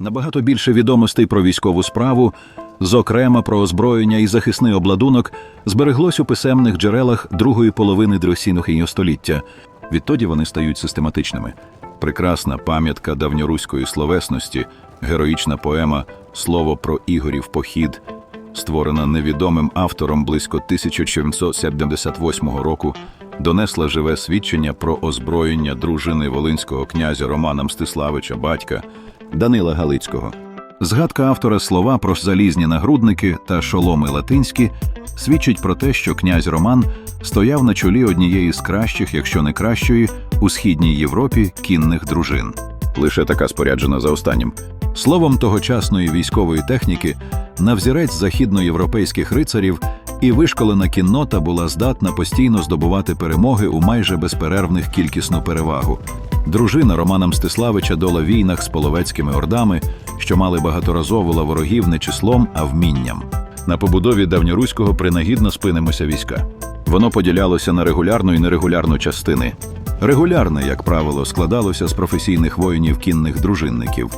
Набагато більше відомостей про військову справу, зокрема про озброєння і захисний обладунок, збереглось у писемних джерелах другої половини древсінного століття. Відтоді вони стають систематичними. Прекрасна пам'ятка давньоруської словесності, героїчна поема Слово про Ігорів похід, створена невідомим автором близько 1778 року, донесла живе свідчення про озброєння дружини волинського князя Романа Мстиславича батька Данила Галицького. Згадка автора слова про залізні нагрудники та шоломи латинські свідчить про те, що князь Роман стояв на чолі однієї з кращих, якщо не кращої, у східній Європі кінних дружин. Лише така споряджена за останнім. Словом тогочасної військової техніки, на взірець західноєвропейських рицарів і вишколена кіннота була здатна постійно здобувати перемоги у майже безперервних кількісну перевагу. Дружина Романа Мстиславича дола війнах з половецькими ордами, що мали багаторазово ворогів не числом, а вмінням. На побудові давньоруського принагідно спинимося війська. Воно поділялося на регулярну і нерегулярну частини. Регулярне, як правило, складалося з професійних воїнів кінних дружинників.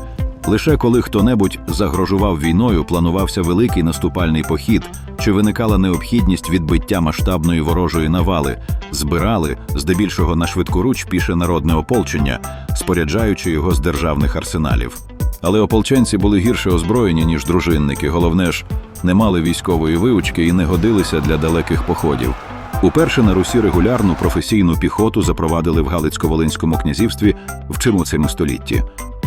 Лише коли хто-небудь загрожував війною, планувався великий наступальний похід, чи виникала необхідність відбиття масштабної ворожої навали, збирали, здебільшого на швидкоруч піше народне ополчення, споряджаючи його з державних арсеналів. Але ополченці були гірше озброєні, ніж дружинники. Головне ж, не мали військової вивучки і не годилися для далеких походів. Уперше на Русі регулярну професійну піхоту запровадили в Галицько-Волинському князівстві в чому столітті.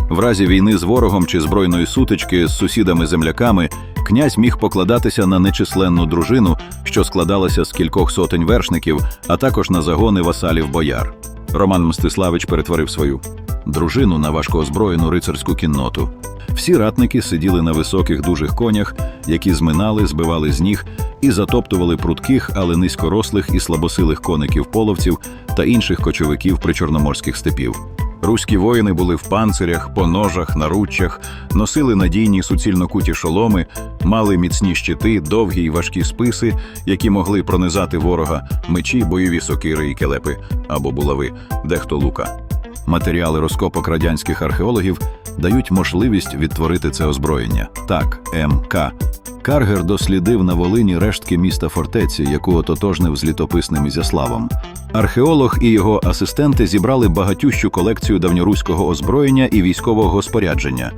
В разі війни з ворогом чи збройної сутички з сусідами-земляками князь міг покладатися на нечисленну дружину, що складалася з кількох сотень вершників, а також на загони васалів бояр. Роман Мстиславич перетворив свою дружину на важкоозброєну рицарську кінноту. Всі ратники сиділи на високих дужих конях, які зминали, збивали з ніг і затоптували прудких, але низькорослих і слабосилих коників половців та інших кочовиків причорноморських степів. Руські воїни були в панцирях, по ножах, наруччях, носили надійні суцільнокуті шоломи, мали міцні щити, довгі й важкі списи, які могли пронизати ворога, мечі, бойові сокири і келепи або булави, дехто лука. Матеріали розкопок радянських археологів дають можливість відтворити це озброєння. Так, МК. Каргер дослідив на Волині рештки міста фортеці, яку ототожнив з літописним Ізяславом. Археолог і його асистенти зібрали багатющу колекцію давньоруського озброєння і військового спорядження: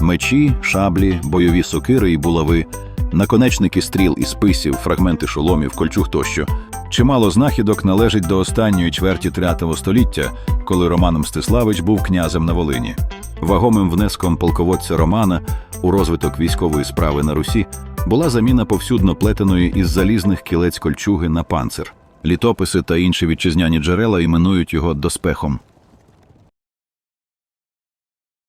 мечі, шаблі, бойові сокири і булави, наконечники стріл і списів, фрагменти шоломів, кольчуг тощо. Чимало знахідок належить до останньої чверті трятого століття, коли Роман Мстиславич був князем на Волині. Вагомим внеском полководця Романа у розвиток військової справи на Русі була заміна повсюдно плетеної із залізних кілець кольчуги на панцир. Літописи та інші вітчизняні джерела іменують його доспехом.